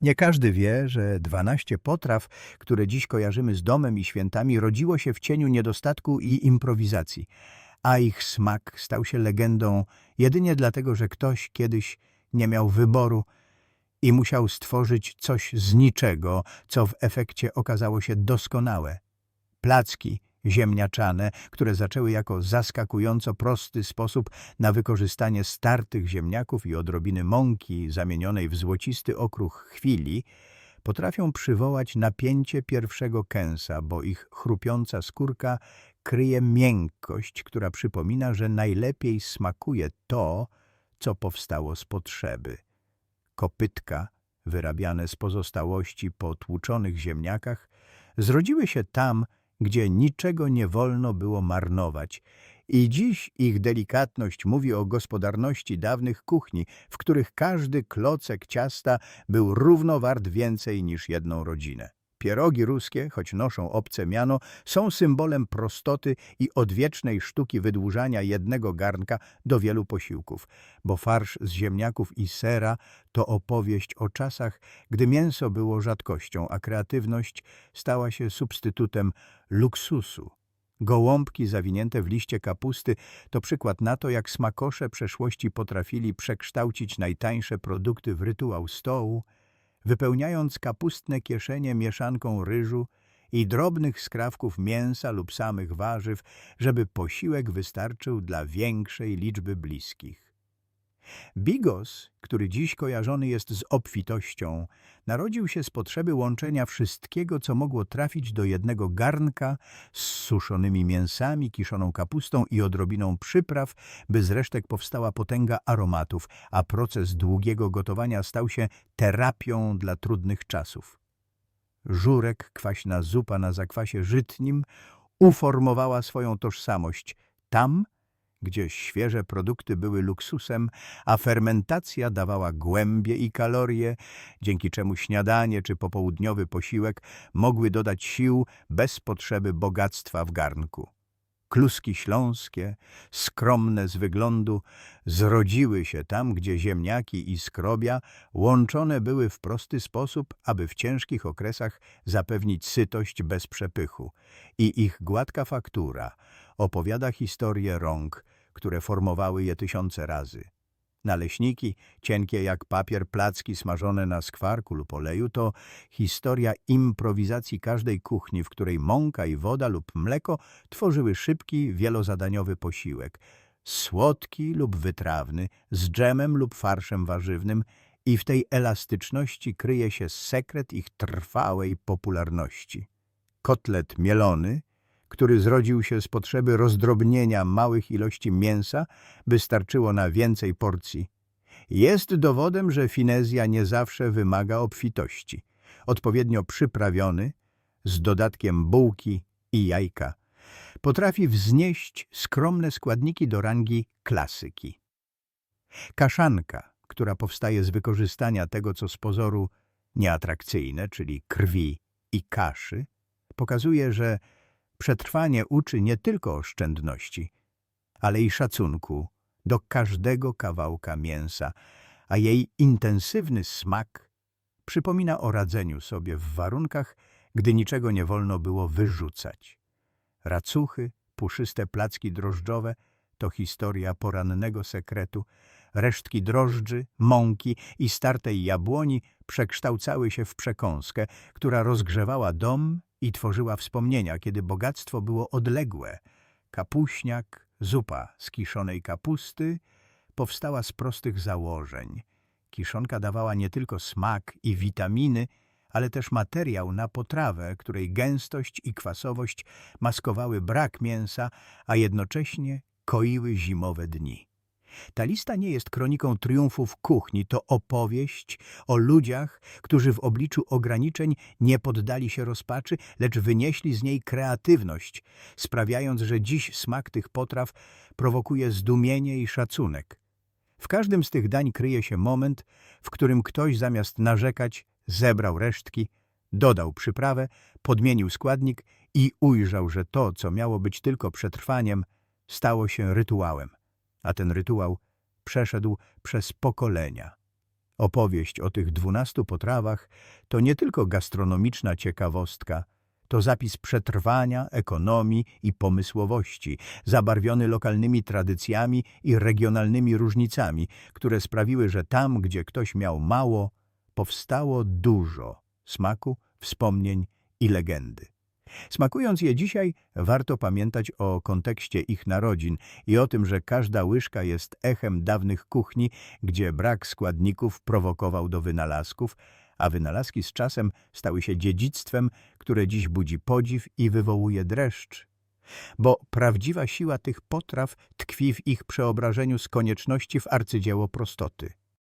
Nie każdy wie, że 12 potraw, które dziś kojarzymy z domem i świętami, rodziło się w cieniu niedostatku i improwizacji, a ich smak stał się legendą jedynie dlatego, że ktoś kiedyś nie miał wyboru i musiał stworzyć coś z niczego, co w efekcie okazało się doskonałe. Placki ziemniaczane, które zaczęły jako zaskakująco prosty sposób na wykorzystanie startych ziemniaków i odrobiny mąki zamienionej w złocisty okruch chwili, potrafią przywołać napięcie pierwszego kęsa, bo ich chrupiąca skórka kryje miękkość, która przypomina, że najlepiej smakuje to, co powstało z potrzeby. Kopytka, wyrabiane z pozostałości po tłuczonych ziemniakach, zrodziły się tam, gdzie niczego nie wolno było marnować. I dziś ich delikatność mówi o gospodarności dawnych kuchni, w których każdy klocek ciasta był równo wart więcej niż jedną rodzinę. Pierogi ruskie, choć noszą obce miano, są symbolem prostoty i odwiecznej sztuki wydłużania jednego garnka do wielu posiłków, bo farsz z ziemniaków i sera to opowieść o czasach, gdy mięso było rzadkością, a kreatywność stała się substytutem luksusu. Gołąbki zawinięte w liście kapusty to przykład na to, jak smakosze przeszłości potrafili przekształcić najtańsze produkty w rytuał stołu, wypełniając kapustne kieszenie mieszanką ryżu i drobnych skrawków mięsa lub samych warzyw, żeby posiłek wystarczył dla większej liczby bliskich. Bigos, który dziś kojarzony jest z obfitością, narodził się z potrzeby łączenia wszystkiego, co mogło trafić do jednego garnka z suszonymi mięsami, kiszoną kapustą i odrobiną przypraw, by z resztek powstała potęga aromatów, a proces długiego gotowania stał się terapią dla trudnych czasów. Żurek, kwaśna zupa na zakwasie żytnim, uformowała swoją tożsamość tam, gdzie świeże produkty były luksusem, a fermentacja dawała głębie i kalorie, dzięki czemu śniadanie czy popołudniowy posiłek mogły dodać sił bez potrzeby bogactwa w garnku. Kluski śląskie, skromne z wyglądu, zrodziły się tam, gdzie ziemniaki i skrobia łączone były w prosty sposób, aby w ciężkich okresach zapewnić sytość bez przepychu. I ich gładka faktura opowiada historię rąk, które formowały je tysiące razy. Naleśniki, cienkie jak papier placki smażone na skwarku lub oleju, to historia improwizacji każdej kuchni, w której mąka i woda lub mleko tworzyły szybki, wielozadaniowy posiłek. Słodki lub wytrawny, z dżemem lub farszem warzywnym i w tej elastyczności kryje się sekret ich trwałej popularności. Kotlet mielony, który zrodził się z potrzeby rozdrobnienia małych ilości mięsa, by starczyło na więcej porcji. Jest dowodem, że finezja nie zawsze wymaga obfitości. Odpowiednio przyprawiony, z dodatkiem bułki i jajka, potrafi wznieść skromne składniki do rangi klasyki. Kaszanka, która powstaje z wykorzystania tego, co z pozoru nieatrakcyjne, czyli krwi i kaszy, pokazuje, że Przetrwanie uczy nie tylko oszczędności, ale i szacunku do każdego kawałka mięsa, a jej intensywny smak przypomina o radzeniu sobie w warunkach, gdy niczego nie wolno było wyrzucać. Racuchy, puszyste placki drożdżowe to historia porannego sekretu. Resztki drożdży, mąki i startej jabłoni przekształcały się w przekąskę, która rozgrzewała dom i tworzyła wspomnienia, kiedy bogactwo było odległe. Kapuśniak, zupa z kiszonej kapusty powstała z prostych założeń. Kiszonka dawała nie tylko smak i witaminy, ale też materiał na potrawę, której gęstość i kwasowość maskowały brak mięsa, a jednocześnie koiły zimowe dni. Ta lista nie jest kroniką triumfów kuchni, to opowieść o ludziach, którzy w obliczu ograniczeń nie poddali się rozpaczy, lecz wynieśli z niej kreatywność, sprawiając, że dziś smak tych potraw prowokuje zdumienie i szacunek. W każdym z tych dań kryje się moment, w którym ktoś zamiast narzekać zebrał resztki, dodał przyprawę, podmienił składnik i ujrzał, że to, co miało być tylko przetrwaniem, stało się rytuałem a ten rytuał przeszedł przez pokolenia. Opowieść o tych dwunastu potrawach to nie tylko gastronomiczna ciekawostka, to zapis przetrwania, ekonomii i pomysłowości, zabarwiony lokalnymi tradycjami i regionalnymi różnicami, które sprawiły, że tam, gdzie ktoś miał mało, powstało dużo smaku, wspomnień i legendy. Smakując je dzisiaj, warto pamiętać o kontekście ich narodzin i o tym, że każda łyżka jest echem dawnych kuchni, gdzie brak składników prowokował do wynalazków, a wynalazki z czasem stały się dziedzictwem, które dziś budzi podziw i wywołuje dreszcz. Bo prawdziwa siła tych potraw tkwi w ich przeobrażeniu z konieczności w arcydzieło prostoty.